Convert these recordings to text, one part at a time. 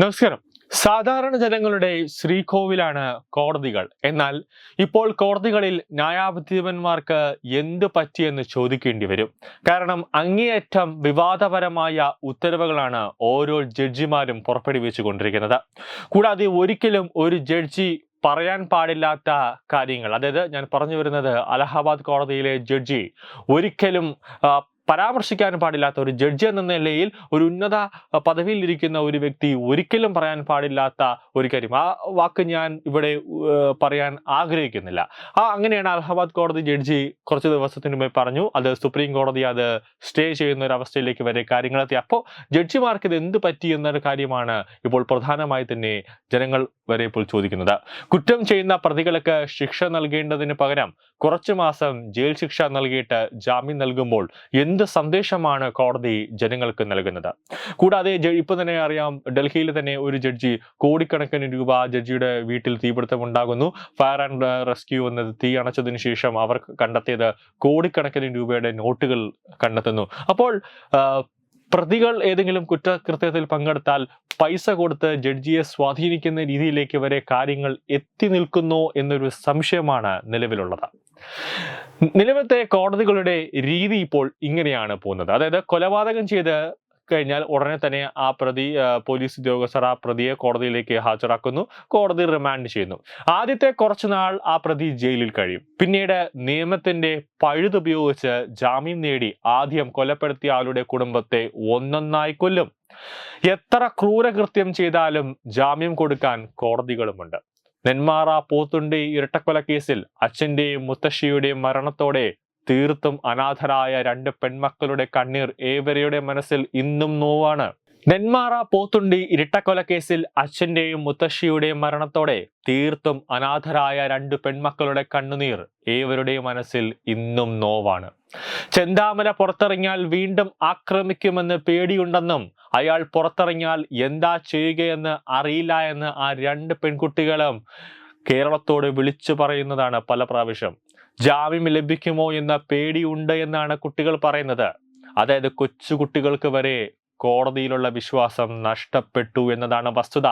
നമസ്കാരം. സാധാരണ ജനങ്ങളുടെ ശ്രീകോവിലാണ് കോടതികൾ. എന്നാൽ ഇപ്പോൾ കോടതികളിൽ ന്യായാധിപന്മാർക്ക് എന്ത് പറ്റിയെന്ന് ചോദിക്കേണ്ടി വരും. കാരണം അങ്ങേയറ്റം വിവാദപരമായ ഉത്തരവുകളാണ് ഓരോ ജഡ്ജിമാരും പുറപ്പെടുവിച്ചു കൊണ്ടിരിക്കുന്നത് കൂടാതെ ഒരിക്കലും ഒരു ജഡ്ജി പറയാൻ പാടില്ലാത്ത കാര്യങ്ങൾ. അതായത് ഞാൻ പറഞ്ഞു വരുന്നത് അലഹാബാദ് കോടതിയിലെ ജഡ്ജി ഒരിക്കലും പരാമർശിക്കാൻ പാടില്ലാത്ത ഒരു ജഡ്ജി എന്ന നിലയിൽ ഒരു ഉന്നത പദവിയിലിരിക്കുന്ന ഒരു വ്യക്തി ഒരിക്കലും പറയാൻ പാടില്ലാത്ത ഒരു കാര്യം. ആ വാക്ക് ഞാൻ ഇവിടെ പറയാൻ ആഗ്രഹിക്കുന്നില്ല. ആ അങ്ങനെയാണ് അലഹബാദ് കോടതി ജഡ്ജി കുറച്ച് ദിവസത്തിന് മുമ്പേ പറഞ്ഞു. അത് സുപ്രീം കോടതി അത് സ്റ്റേ ചെയ്യുന്ന ഒരു അവസ്ഥയിലേക്ക് വരെ കാര്യങ്ങളെത്തി. അപ്പോൾ ജഡ്ജിമാർക്ക് ഇത് എന്ത് പറ്റി എന്നൊരു കാര്യമാണ് ഇപ്പോൾ പ്രധാനമായി തന്നെ ജനങ്ങൾ വരെ ഇപ്പോൾ ചോദിക്കുന്നത്. കുറ്റം ചെയ്യുന്ന പ്രതികൾക്ക് ശിക്ഷ നൽകേണ്ടതിന് പകരം കുറച്ചു മാസം ജയിൽ ശിക്ഷ നൽകിയിട്ട് ജാമ്യം നൽകുമ്പോൾ എന്ത് സന്ദേശമാണ് കോടതി ജനങ്ങൾക്ക് നൽകുന്നത്? കൂടാതെ ഇപ്പൊ തന്നെ അറിയാം ഡൽഹിയിൽ തന്നെ ഒരു ജഡ്ജി കോടിക്കണക്കിന് രൂപ ജഡ്ജിയുടെ വീട്ടിൽ തീപിടുത്തം ഉണ്ടാകുന്നു. ഫയർ ആൻഡ് റെസ്ക്യൂ എന്നത് തീ അണച്ചതിന് ശേഷം അവർ കണ്ടെത്തിയത് കോടിക്കണക്കിന് രൂപയുടെ നോട്ടുകൾ കണ്ടെത്തുന്നു. അപ്പോൾ പ്രതികൾ ഏതെങ്കിലും കുറ്റകൃത്യത്തിൽ പങ്കെടുത്താൽ പൈസ കൊടുത്ത് ജഡ്ജിയെ സ്വാധീനിക്കുന്ന രീതിയിലേക്ക് വരെ കാര്യങ്ങൾ എത്തി നിൽക്കുന്നു എന്നൊരു സംശയമാണ് നിലവിലുള്ളത്. നിലവിലത്തെ കോടതികളുടെ രീതി ഇപ്പോൾ ഇങ്ങനെയാണ് പോകുന്നത്. അതായത് കൊലപാതകം ചെയ്ത് കഴിഞ്ഞാൽ ഉടനെ തന്നെ ആ പ്രതി പോലീസ് ഉദ്യോഗസ്ഥർ ആ പ്രതിയെ കോടതിയിലേക്ക് ഹാജരാക്കുന്നു കോടതി റിമാൻഡ് ചെയ്യുന്നു. ആദ്യത്തെ കുറച്ചുനാൾ ആ പ്രതി ജയിലിൽ കഴിയും. പിന്നീട് നിയമത്തിന്റെ പഴുതുപയോഗിച്ച് ജാമ്യം നേടി ആദ്യം കൊലപ്പെടുത്തിയ ആളുടെ കുടുംബത്തെ ഒന്നൊന്നായി കൊല്ലും. എത്ര ക്രൂരകൃത്യം ചെയ്താലും ജാമ്യം കൊടുക്കാൻ കോടതികളുമുണ്ട്. നെന്മാറ പോത്തുണ്ടി ഇരട്ടക്കൊല കേസിൽ അച്ഛന്റെയും മുത്തശ്ശിയുടെയും മരണത്തോടെ തീർത്തും അനാഥരായ രണ്ട് പെൺമക്കളുടെ കണ്ണീർ ഏവരയുടെ മനസ്സിൽ ഇന്നും നോവാണ്. നെന്മാറ പോത്തുണ്ടി ഇരട്ടക്കൊല കേസിൽ അച്ഛന്റെയും മുത്തശ്ശിയുടെയും മരണത്തോടെ തീർത്തും അനാഥരായ രണ്ട് പെൺമക്കളുടെ കണ്ണുനീർ ഏവരുടെയും മനസ്സിൽ ഇന്നും നോവാണ്. ചെന്താമര പുറത്തിറങ്ങിയാൽ വീണ്ടും ആക്രമിക്കുമെന്ന് പേടിയുണ്ടെന്നും അയാൾ പുറത്തിറങ്ങിയാൽ എന്താ ചെയ്യുകയെന്ന് അറിയില്ല എന്ന് ആ രണ്ട് പെൺകുട്ടികളും കേരളത്തോട് വിളിച്ചു പറയുന്നതാണ് പല പ്രാവശ്യം. ജാമ്യം ലഭിക്കുമോ എന്ന പേടിയുണ്ട് എന്നാണ് കുട്ടികൾ പറയുന്നത്. അതായത് കൊച്ചുകുട്ടികൾക്ക് വരെ കോടതിയിലുള്ള വിശ്വാസം നഷ്ടപ്പെട്ടു എന്നതാണ് വസ്തുത.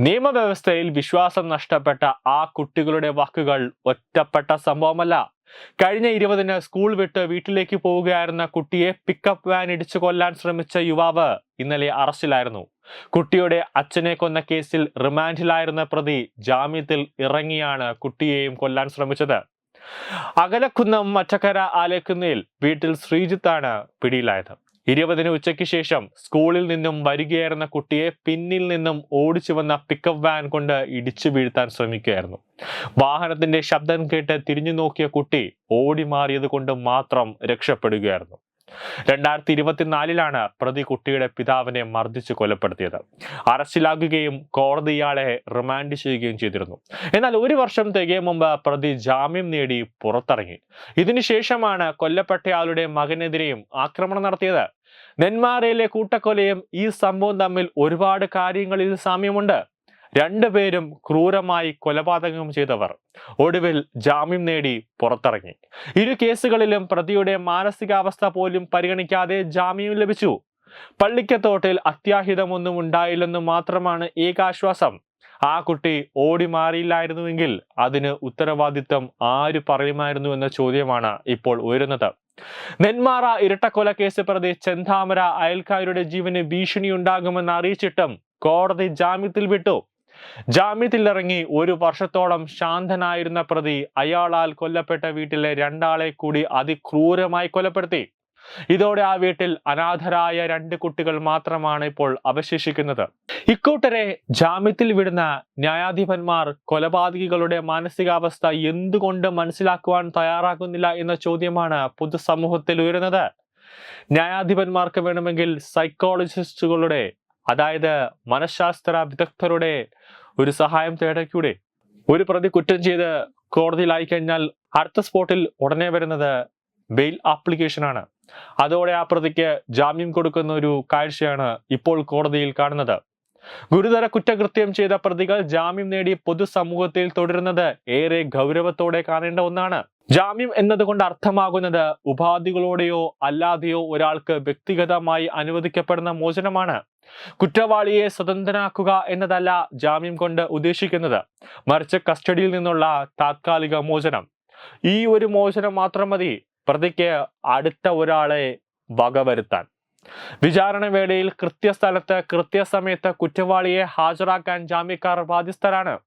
നിയമവ്യവസ്ഥയിൽ വിശ്വാസം നഷ്ടപ്പെട്ട ആ കുട്ടികളുടെ വാക്കുകൾ ഒറ്റപ്പെട്ട സംഭവമല്ല. കഴിഞ്ഞ ഇരുപതിന് സ്കൂൾ വിട്ട് വീട്ടിലേക്ക് പോവുകയായിരുന്ന കുട്ടിയെ പിക്കപ്പ് വാൻ ഇടിച്ചു കൊല്ലാൻ ശ്രമിച്ച യുവാവ് ഇന്നലെ അറസ്റ്റിലായിരുന്നു. കുട്ടിയുടെ അച്ഛനെ കൊന്ന കേസിൽ റിമാൻഡിലായിരുന്ന പ്രതി ജാമ്യത്തിൽ ഇറങ്ങിയാണ് കുട്ടിയെയും കൊല്ലാൻ ശ്രമിച്ചത്. അകലക്കുന്നം മറ്റക്കര ആലേക്കുന്നയിൽ വീട്ടിൽ ശ്രീജിത്താണ് പിടിയിലായത്. ഇരുപതിന് ഉച്ചയ്ക്ക് ശേഷം സ്കൂളിൽ നിന്നും വരികയായിരുന്ന കുട്ടിയെ പിന്നിൽ നിന്നും ഓടിച്ചു വന്ന പിക്കപ്പ് വാൻ കൊണ്ട് ഇടിച്ചു വീഴ്ത്താൻ ശ്രമിക്കുകയായിരുന്നു. വാഹനത്തിന്റെ ശബ്ദം കേട്ട് തിരിഞ്ഞു നോക്കിയ കുട്ടി ഓടി മാറിയത് കൊണ്ട് മാത്രം രക്ഷപ്പെടുകയായിരുന്നു. രണ്ടായിരത്തി ഇരുപത്തിനാലിലാണ് പ്രതി കുട്ടിയുടെ പിതാവിനെ മർദ്ദിച്ച് കൊലപ്പെടുത്തിയത്. അറസ്റ്റിലാക്കുകയും കോടതി ഇയാളെ റിമാൻഡ് ചെയ്യുകയും ചെയ്തിരുന്നു. എന്നാൽ ഒരു വർഷം തികയും മുമ്പ് പ്രതി ജാമ്യം നേടി പുറത്തിറങ്ങി. ഇതിനുശേഷമാണ് കൊല്ലപ്പെട്ടയാളുടെ മകനെതിരെയും ആക്രമണം നടത്തിയത്. നെന്മാറയിലെ കൂട്ടക്കൊലയും ഈ സംഭവം തമ്മിൽ ഒരുപാട് കാര്യങ്ങളിൽ സാമ്യമുണ്ട്. രണ്ടുപേരും ക്രൂരമായി കൊലപാതകം ചെയ്തവർ. ഒടുവിൽ ജാമ്യം നേടി പുറത്തിറങ്ങി. ഇരു കേസുകളിലും പ്രതിയുടെ മാനസികാവസ്ഥ പോലും പരിഗണിക്കാതെ ജാമ്യം ലഭിച്ചു. പള്ളിക്കത്തോട്ടിൽ അത്യാഹിതമൊന്നും ഉണ്ടായില്ലെന്ന് മാത്രമാണ് ഏകാശ്വാസം. ആ കുട്ടി ഓടി മാറിയില്ലായിരുന്നുവെങ്കിൽ അതിന് ഉത്തരവാദിത്തം ആര് പറയുമായിരുന്നു എന്ന ചോദ്യമാണ് ഇപ്പോൾ ഉയരുന്നത്. നെന്മാറ ഇരട്ടക്കൊല കേസ് പ്രതി ചെന്താമര അയൽക്കാരുടെ ജീവന് ഭീഷണിയുണ്ടാകുമെന്ന് അറിയിച്ചിട്ടും കോടതി ജാമ്യത്തിൽ വിട്ടു. ജാമ്യത്തിലിറങ്ങി ഒരു വർഷത്തോളം ശാന്തനായിരുന്ന പ്രതി അയാളാൽ കൊല്ലപ്പെട്ട വീട്ടിലെ രണ്ടാളെ കൂടി അതിക്രൂരമായി കൊലപ്പെടുത്തി. ഇതോടെ ആ വീട്ടിൽ അനാഥരായ രണ്ട് കുട്ടികൾ മാത്രമാണ് ഇപ്പോൾ അവശേഷിക്കുന്നത്. ഇക്കൂട്ടരെ ജാമ്യത്തിൽ വിടുന്ന ന്യായാധിപന്മാർ കൊലപാതകികളുടെ മാനസികാവസ്ഥ എന്തുകൊണ്ട് മനസ്സിലാക്കുവാൻ തയ്യാറാകുന്നില്ല എന്ന ചോദ്യമാണ് പൊതുസമൂഹത്തിൽ ഉയരുന്നത്. ന്യായാധിപന്മാർക്ക് വേണമെങ്കിൽ സൈക്കോളജിസ്റ്റുകളുടെ അതായത് മനഃശാസ്ത്ര വിദഗ്ധരുടെ ഒരു സഹായം തേടക്കൂടെ. ഒരു പ്രതി കുറ്റം ചെയ്ത് കോടതിയിലായി കഴിഞ്ഞാൽ അടുത്ത സ്പോട്ടിൽ ഉടനെ വരുന്നത് ബെയിൽ ആപ്ലിക്കേഷൻ ആണ് അതോടെ ആ പ്രതിക്ക് ജാമ്യം കൊടുക്കുന്ന ഒരു കാഴ്ചയാണ് ഇപ്പോൾ കോടതിയിൽ കാണുന്നത്. ഗുരുതര കുറ്റകൃത്യം ചെയ്ത പ്രതികൾ ജാമ്യം നേടി പൊതുസമൂഹത്തിൽ തുടരുന്നത് ഏറെ ഗൗരവത്തോടെ കാണേണ്ട ഒന്നാണ്. ജാമ്യം എന്നതുകൊണ്ട് അർത്ഥമാകുന്നത് ഉപാധികളോടെയോ അല്ലാതെയോ ഒരാൾക്ക് വ്യക്തിഗതമായി അനുവദിക്കപ്പെടുന്ന മോചനമാണ്. കുറ്റവാളിയെ സ്വതന്ത്രനാക്കുക എന്നതല്ല ജാമ്യം കൊണ്ട് ഉദ്ദേശിക്കുന്നത്. മറിച്ച് കസ്റ്റഡിയിൽ നിന്നുള്ള താത്കാലിക മോചനം. ഈ ഒരു മോചനം മാത്രം മതി. പ്രതിക്ക് അടുത്ത ഒരാളെ വകവരുത്താൻ. വിചാരണ വേളയിൽ കൃത്യസ്ഥലത്ത് കൃത്യസമയത്ത് കുറ്റവാളിയെ ഹാജരാക്കാൻ ജാമ്യക്കാർ ബാധ്യസ്ഥരാണ്.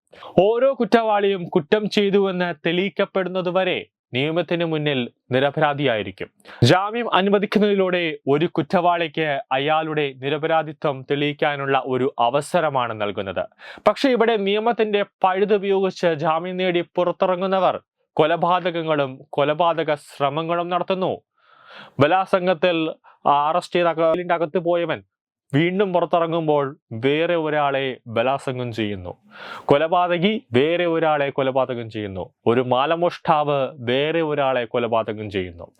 ഓരോ കുറ്റവാളിയും കുറ്റം ചെയ്തുവെന്ന് തെളിയിക്കപ്പെടുന്നതുവരെ നിയമത്തിന് മുന്നിൽ നിരപരാധിയായിരിക്കും. ജാമ്യം അനുവദിക്കുന്നതിലൂടെ ഒരു കുറ്റവാളിക്ക് അയാളുടെ നിരപരാധിത്വം തെളിയിക്കാനുള്ള ഒരു അവസരമാണ് നൽകുന്നത്. പക്ഷെ ഇവിടെ നിയമത്തിന്റെ പഴുതുപയോഗിച്ച് ജാമ്യം നേടി പുറത്തിറങ്ങുന്നവർ കൊലപാതകങ്ങളും കൊലപാതക ശ്രമങ്ങളും നടത്തുന്നു. ബലാസംഗത്തിൽ അറസ്റ്റ് ചെയ്ത അകത്ത് പോയവൻ വീണ്ടും പുറത്തിറങ്ങുമ്പോൾ വേറെ ഒരാളെ ബലാസംഗം ചെയ്യുന്നു. കൊലപാതകി വേറെ ഒരാളെ കൊലപാതകം ചെയ്യുന്നു. ഒരു മാലമോഷ്ടാവ് വേറെ ഒരാളെ കൊലപാതകം ചെയ്യുന്നു.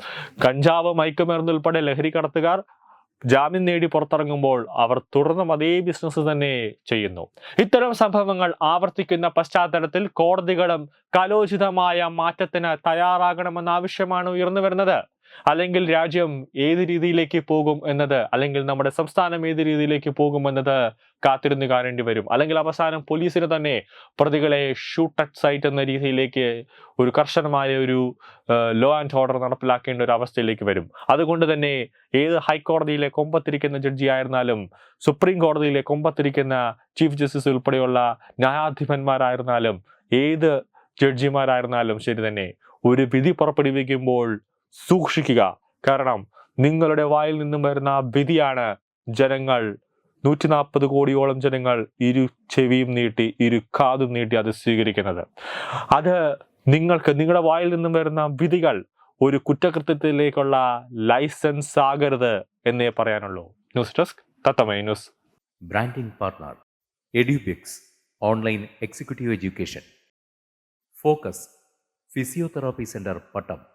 കഞ്ചാവ് മയക്കുമരുന്ന് ഉൾപ്പെടെ ലഹരി കടത്തുകാർ ജാമ്യം നേടി പുറത്തിറങ്ങുമ്പോൾ അവർ തുടർന്നും അതേ ബിസിനസ് തന്നെ ചെയ്യുന്നു. ഇത്തരം സംഭവങ്ങൾ ആവർത്തിക്കുന്ന പശ്ചാത്തലത്തിൽ കോടതികളും കലോചിതമായ മാറ്റത്തിന് തയ്യാറാകണമെന്ന ആവശ്യമാണ് ഉയർന്നു വരുന്നത്. അല്ലെങ്കിൽ രാജ്യം ഏത് രീതിയിലേക്ക് പോകും എന്നത് അല്ലെങ്കിൽ നമ്മുടെ സംസ്ഥാനം ഏത് രീതിയിലേക്ക് പോകും എന്നത് കാത്തിരുന്ന് കാണേണ്ടി വരും. അല്ലെങ്കിൽ അവസാനം പോലീസിന് തന്നെ പ്രതികളെ ഷൂട്ട് അറ്റ് സൈറ്റ് എന്ന രീതിയിലേക്ക് ഒരു കർശനമായ ഒരു ലോ ആൻഡ് ഓർഡർ നടപ്പിലാക്കേണ്ട ഒരു അവസ്ഥയിലേക്ക് വരും. അതുകൊണ്ട് തന്നെ ഏത് ഹൈക്കോടതിയിലെ കൊമ്പത്തിരിക്കുന്ന ജഡ്ജി ആയിരുന്നാലും സുപ്രീം കോടതിയിലെ കൊമ്പത്തിരിക്കുന്ന ചീഫ് ജസ്റ്റിസ് ഉൾപ്പെടെയുള്ള ന്യായാധിപന്മാരായിരുന്നാലും ഏത് ജഡ്ജിമാരായിരുന്നാലും ശരി തന്നെ ഒരു വിധി പുറപ്പെടുവിക്കുമ്പോൾ സൂക്ഷിക്കുക. കാരണം നിങ്ങളുടെ വായിൽ നിന്നും വരുന്ന വിധിയാണ് ജനങ്ങൾ. നൂറ്റി നാൽപ്പത് കോടിയോളം ജനങ്ങൾ ഇരു ചെവിയും നീട്ടി ഇരു കാതും നീട്ടി അത് സ്വീകരിക്കുന്നത്. അത് നിങ്ങൾക്ക് നിങ്ങളുടെ വായിൽ നിന്നും വരുന്ന വിധികൾ ഒരു കുറ്റകൃത്യത്തിലേക്കുള്ള ലൈസൻസ് ആകരുത് എന്നേ പറയാനുള്ളൂ. News desk തത്തമൈ news. Branding partner Edubix online executive education. Focus physiotherapy centre Pattom.